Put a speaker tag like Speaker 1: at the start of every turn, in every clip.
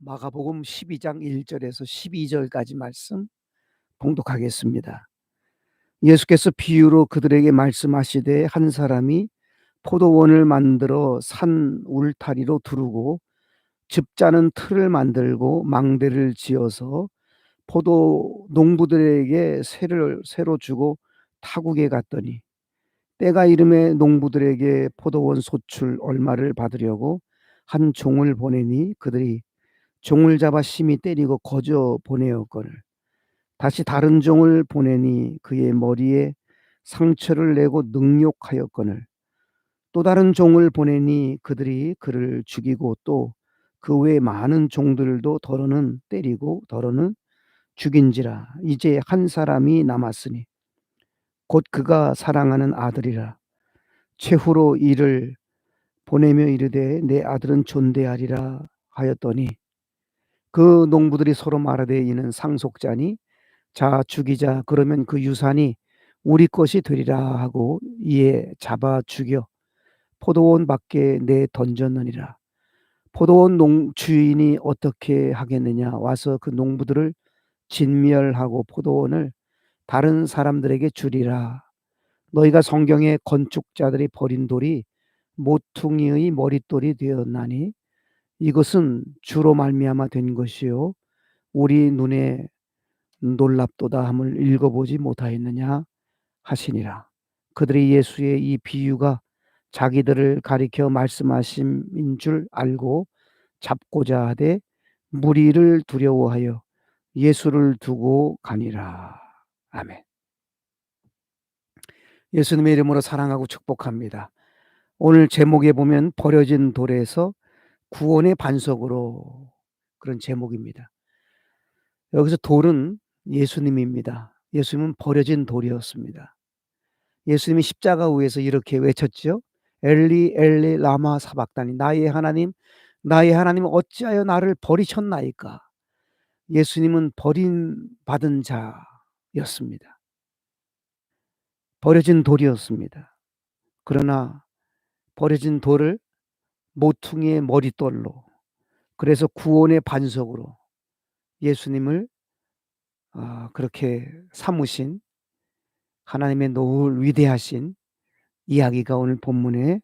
Speaker 1: 마가복음 12장 1절에서 12절까지 말씀 봉독하겠습니다. 예수께서 비유로 그들에게 말씀하시되 한 사람이 포도원을 만들어 산 울타리로 두르고 즙자는 틀을 만들고 망대를 지어서 포도 농부들에게 새를 새로 주고 타국에 갔더니 때가 이름에 농부들에게 포도원 소출 얼마를 받으려고 한 종을 보내니 그들이 종을 잡아 심히 때리고 거저 보내었거늘 다시 다른 종을 보내니 그의 머리에 상처를 내고 능욕하였거늘 또 다른 종을 보내니 그들이 그를 죽이고 또 그 외 많은 종들도 더러는 때리고 더러는 죽인지라. 이제 한 사람이 남았으니 곧 그가 사랑하는 아들이라. 최후로 이를 보내며 이르되 내 아들은 존대하리라 하였더니 그 농부들이 서로 말하되 이는 상속자니 자 죽이자 그러면 그 유산이 우리 것이 되리라 하고 이에 잡아 죽여 포도원 밖에 내 던졌느니라. 포도원 농 주인이 어떻게 하겠느냐? 와서 그 농부들을 진멸하고 포도원을 다른 사람들에게 주리라. 너희가 성경에 건축자들이 버린 돌이 모퉁이의 머릿돌이 되었나니 이것은 주로 말미암아 된 것이요 우리 눈에 놀랍도다 함을 읽어보지 못하였느냐 하시니라. 그들이 예수의 이 비유가 자기들을 가리켜 말씀하심인 줄 알고 잡고자 하되 무리를 두려워하여 예수를 두고 가니라. 아멘. 예수님의 이름으로 사랑하고 축복합니다. 오늘 제목에 보면 버려진 돌에서 구원의 반석으로 그런 제목입니다. 여기서 돌은 예수님입니다. 예수님은 버려진 돌이었습니다. 예수님이 십자가 위에서 이렇게 외쳤죠. 엘리 엘리 라마 사박다니 나의 하나님 나의 하나님 어찌하여 나를 버리셨나이까. 예수님은 버림 받은 자였습니다. 버려진 돌이었습니다. 그러나 버려진 돌을 모퉁이의 머릿돌로 그래서 구원의 반석으로 예수님을 아, 그렇게 삼으신 하나님의 노을 위대하신 이야기가 오늘 본문에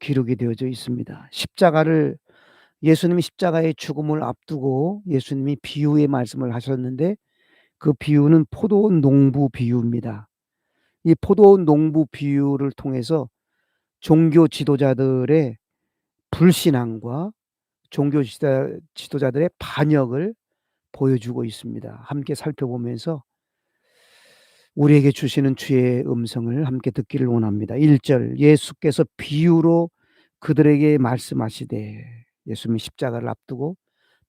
Speaker 1: 기록이 되어져 있습니다. 십자가를 예수님이 십자가의 죽음을 앞두고 예수님이 비유의 말씀을 하셨는데 그 비유는 포도원 농부 비유입니다. 이 포도원 농부 비유를 통해서 종교 지도자들의 불신앙과 종교 지도자들의 반역을 보여주고 있습니다. 함께 살펴보면서 우리에게 주시는 주의 음성을 함께 듣기를 원합니다. 1절 예수께서 비유로 그들에게 말씀하시되 예수님이 십자가를 앞두고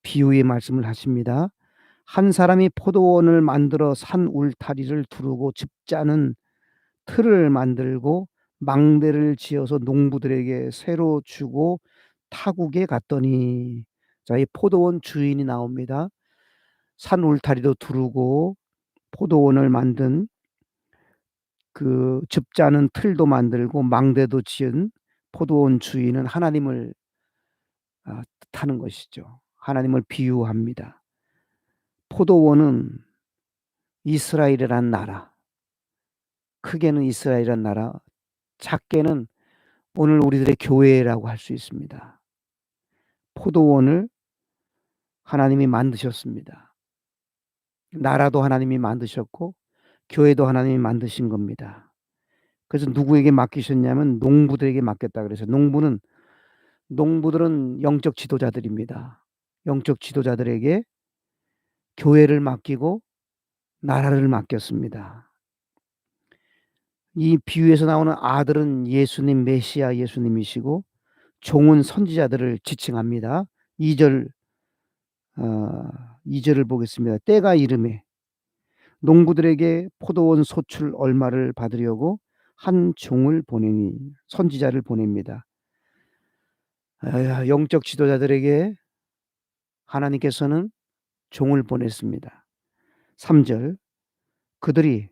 Speaker 1: 비유의 말씀을 하십니다. 한 사람이 포도원을 만들어 산 울타리를 두르고 즙자는 틀을 만들고 망대를 지어서 농부들에게 새로 주고 타국에 갔더니 자, 이 포도원 주인이 나옵니다. 산 울타리도 두르고 포도원을 만든 그 즙자는 틀도 만들고 망대도 지은 포도원 주인은 하나님을 아, 뜻하는 것이죠. 하나님을 비유합니다. 포도원은 이스라엘이란 나라, 크게는 이스라엘이란 나라, 작게는 오늘 우리들의 교회라고 할 수 있습니다. 포도원을 하나님이 만드셨습니다. 나라도 하나님이 만드셨고 교회도 하나님이 만드신 겁니다. 그래서 누구에게 맡기셨냐면 농부들에게 맡겼다 그래서 농부는 농부들은 영적 지도자들입니다. 영적 지도자들에게 교회를 맡기고 나라를 맡겼습니다. 이 비유에서 나오는 아들은 예수님 메시아 예수님이시고 종은 선지자들을 지칭합니다. 2절 어, 2절을 보겠습니다. 때가 이름에 농부들에게 포도원 소출 얼마를 받으려고 한 종을 보내니 선지자를 보냅니다. 영적 지도자들에게 하나님께서는 종을 보냈습니다. 3절 그들이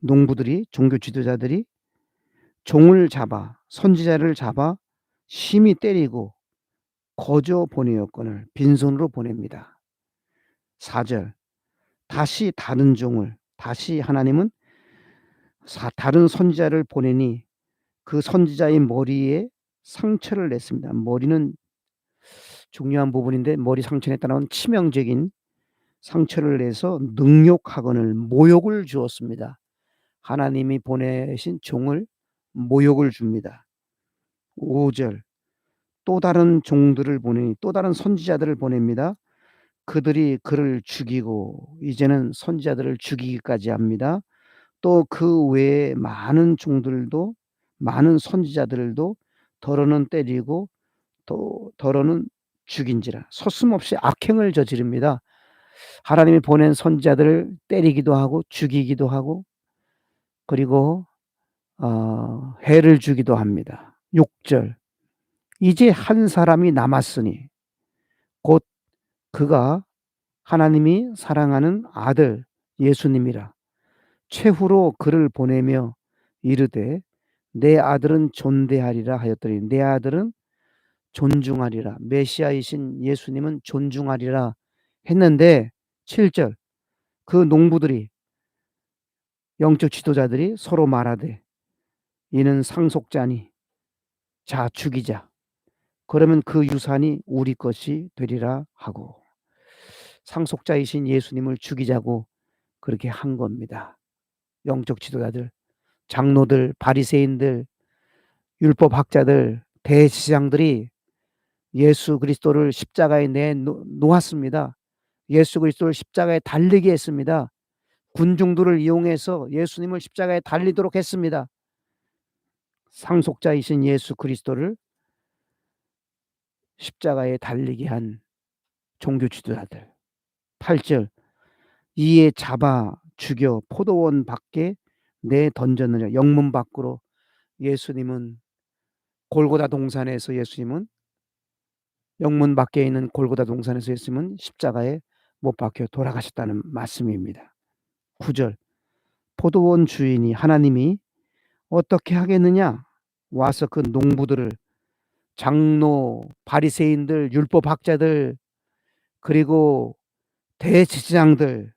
Speaker 1: 농부들이 종교 지도자들이 종을 잡아 선지자를 잡아 심히 때리고 거저 보내었거늘 빈손으로 보냅니다. 4절 다시 다른 종을 다시 하나님은 사, 다른 선지자를 보내니 그 선지자의 머리에 상처를 냈습니다. 머리는 중요한 부분인데 머리 상처에 따라온 치명적인 상처를 내서 능욕하거늘 모욕을 주었습니다. 하나님이 보내신 종을 모욕을 줍니다. 5절 또 다른 종들을 보내니 또 다른 선지자들을 보냅니다. 그들이 그를 죽이고 이제는 선지자들을 죽이기까지 합니다. 또 그 외에 많은 종들도 많은 선지자들도 더러는 때리고 또 더러는 죽인지라 서슴없이 악행을 저지릅니다. 하나님이 보낸 선지자들을 때리기도 하고 죽이기도 하고 그리고 어, 해를 주기도 합니다. 6절. 이제 한 사람이 남았으니 곧 그가 하나님이 사랑하는 아들 예수님이라. 최후로 그를 보내며 이르되 내 아들은 존대하리라 하였더니 내 아들은 존중하리라. 메시아이신 예수님은 존중하리라 했는데 7절. 그 농부들이 영적 지도자들이 서로 말하되 이는 상속자니 자 죽이자 그러면 그 유산이 우리 것이 되리라 하고 상속자이신 예수님을 죽이자고 그렇게 한 겁니다. 영적 지도자들, 장로들, 바리새인들, 율법 학자들, 대시장들이 예수 그리스도를 십자가에 내 놓았습니다. 예수 그리스도를 십자가에 달리게 했습니다. 군중들을 이용해서 예수님을 십자가에 달리도록 했습니다. 상속자이신 예수 그리스도를 십자가에 달리게 한 종교 지도자들. 8절 이에 잡아 죽여 포도원 밖에 내 던졌느냐 영문 밖으로 예수님은 골고다 동산에서 예수님은 영문 밖에 있는 골고다 동산에서 예수님은 십자가에 못 박혀 돌아가셨다는 말씀입니다. 9절 포도원 주인이 하나님이 어떻게 하겠느냐 와서 그 농부들을 장로, 바리새인들, 율법 학자들 그리고 대지장들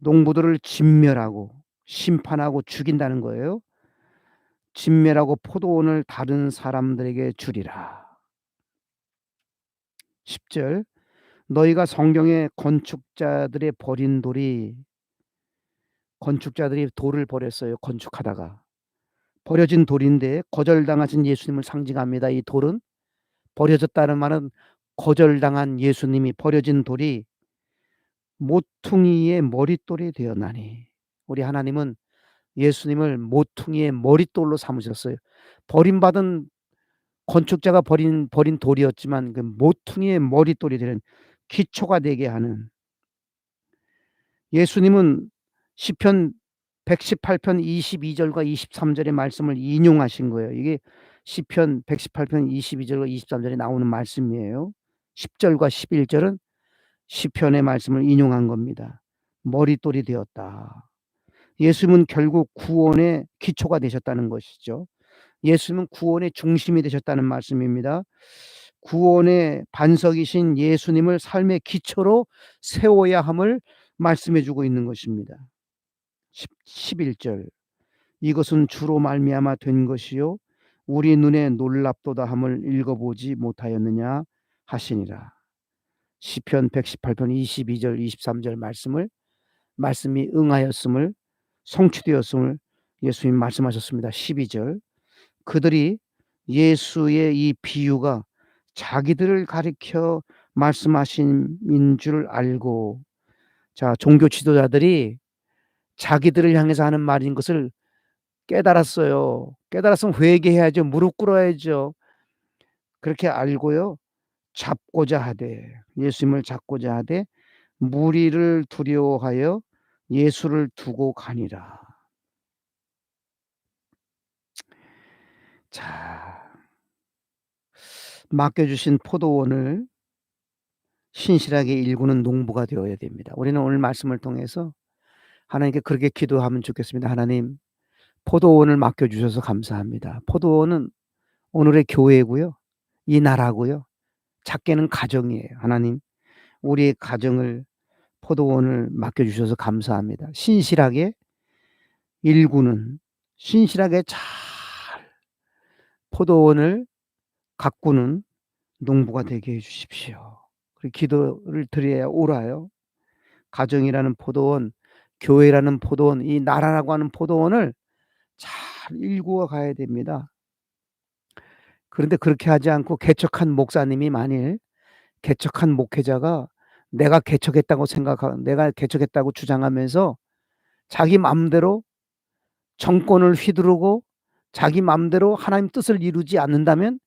Speaker 1: 농부들을 진멸하고 심판하고 죽인다는 거예요. 진멸하고 포도원을 다른 사람들에게 주리라. 10절 너희가 성경에 건축자들의 버린 돌이 건축자들이 돌을 버렸어요. 건축하다가 버려진 돌인데 거절당하신 예수님을 상징합니다. 이 돌은 버려졌다는 말은 거절당한 예수님이 버려진 돌이 모퉁이의 머릿돌이 되었나니 우리 하나님은 예수님을 모퉁이의 머릿돌로 삼으셨어요. 버림받은 건축자가 버린 버린 돌이었지만 그 모퉁이의 머릿돌이 되는 기초가 되게 하는 예수님은 시편 118편 22절과 23절의 말씀을 인용하신 거예요. 이게 시편 118편 22절과 23절에 나오는 말씀이에요. 10절과 11절은 시편의 말씀을 인용한 겁니다. 머릿돌이 되었다. 예수님은 결국 구원의 기초가 되셨다는 것이죠. 예수님은 구원의 중심이 되셨다는 말씀입니다. 구원의 반석이신 예수님을 삶의 기초로 세워야 함을 말씀해 주고 있는 것입니다. 11절 이것은 주로 말미암아 된 것이요 우리 눈에 놀랍도다 함을 읽어보지 못하였느냐 하시니라. 시편 118편 22절 23절 말씀을 말씀이 응하였음을 성취되었음을 예수님 말씀하셨습니다. 12절 그들이 예수의 이 비유가 자기들을 가리켜 말씀하신 줄 알고 자 종교 지도자들이 자기들을 향해서 하는 말인 것을 깨달았어요. 깨달았으면 회개해야죠. 무릎 꿇어야죠. 그렇게 알고요. 잡고자 하되 예수님을 잡고자 하되 무리를 두려워하여 예수를 두고 가니라. 자, 맡겨주신 포도원을 신실하게 일구는 농부가 되어야 됩니다. 우리는 오늘 말씀을 통해서 하나님께 그렇게 기도하면 좋겠습니다. 하나님, 포도원을 맡겨주셔서 감사합니다. 포도원은 오늘의 교회고요. 이 나라고요. 작게는 가정이에요. 하나님 우리의 가정을 포도원을 맡겨 주셔서 감사합니다. 신실하게 일구는 신실하게 잘 포도원을 가꾸는 농부가 되게 해 주십시오. 그리고 기도를 드려야 옳아요. 가정이라는 포도원, 교회라는 포도원, 이 나라라고 하는 포도원을 잘 일구어 가야 됩니다. 그런데 그렇게 하지 않고 개척한 목사님이 만일 개척한 목회자가 내가 개척했다고 생각하 내가 개척했다고 주장하면서 자기 맘대로 정권을 휘두르고 자기 맘대로 하나님 뜻을 이루지 않는다면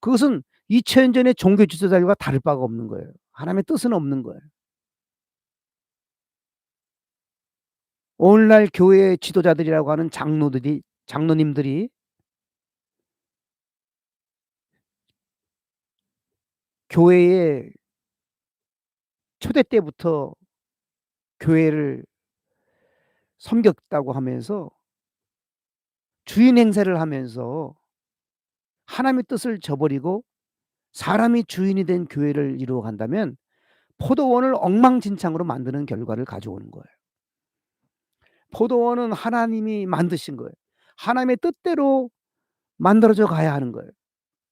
Speaker 1: 그것은 2000년 전의 종교 지도자들과 다를 바가 없는 거예요. 하나님의 뜻은 없는 거예요. 오늘날 교회 지도자들이라고 하는 장로들이 장로님들이 교회에 초대 때부터 교회를 섬겼다고 하면서 주인 행세를 하면서 하나님의 뜻을 저버리고 사람이 주인이 된 교회를 이루어 간다면 포도원을 엉망진창으로 만드는 결과를 가져오는 거예요. 포도원은 하나님이 만드신 거예요. 하나님의 뜻대로 만들어져 가야 하는 거예요.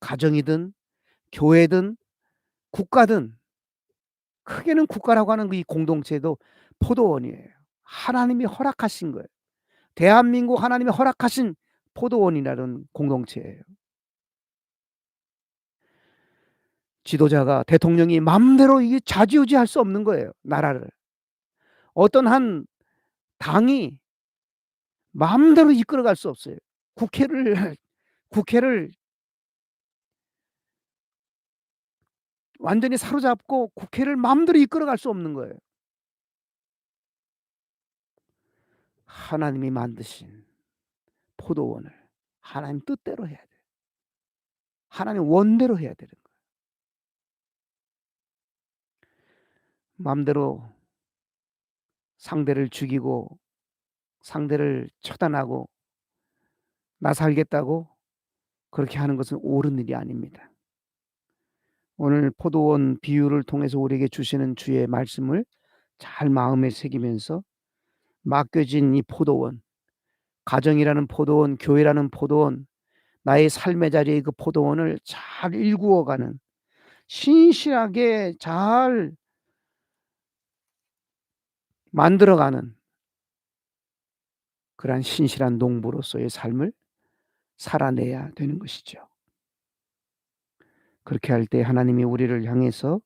Speaker 1: 가정이든 교회든 국가든 크게는 국가라고 하는 이 공동체도 포도원이에요. 하나님이 허락하신 거예요. 대한민국 하나님이 허락하신 포도원이라는 공동체예요. 지도자가 대통령이 마음대로 이게 좌지우지할 수 없는 거예요, 나라를. 어떤 한 당이 마음대로 이끌어갈 수 없어요. 국회를 국회를 완전히 사로잡고 국회를 마음대로 이끌어갈 수 없는 거예요. 하나님이 만드신 포도원을 하나님 뜻대로 해야 돼요. 하나님 원대로 해야 되는 거예요. 마음대로 상대를 죽이고 상대를 처단하고 나 살겠다고 그렇게 하는 것은 옳은 일이 아닙니다. 오늘 포도원 비유를 통해서 우리에게 주시는 주의 말씀을 잘 마음에 새기면서 맡겨진 이 포도원, 가정이라는 포도원, 교회라는 포도원, 나의 삶의 자리의 그 포도원을 잘 일구어가는 신실하게 잘 만들어가는 그러한 신실한 농부로서의 삶을 살아내야 되는 것이죠. 그렇게 할 때 하나님이 우리를 향해서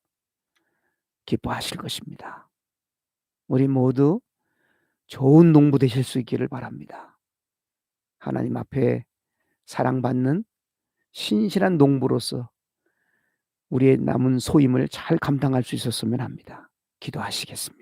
Speaker 1: 기뻐하실 것입니다. 우리 모두 좋은 농부 되실 수 있기를 바랍니다. 하나님 앞에 사랑받는 신실한 농부로서 우리의 남은 소임을 잘 감당할 수 있었으면 합니다. 기도하시겠습니다.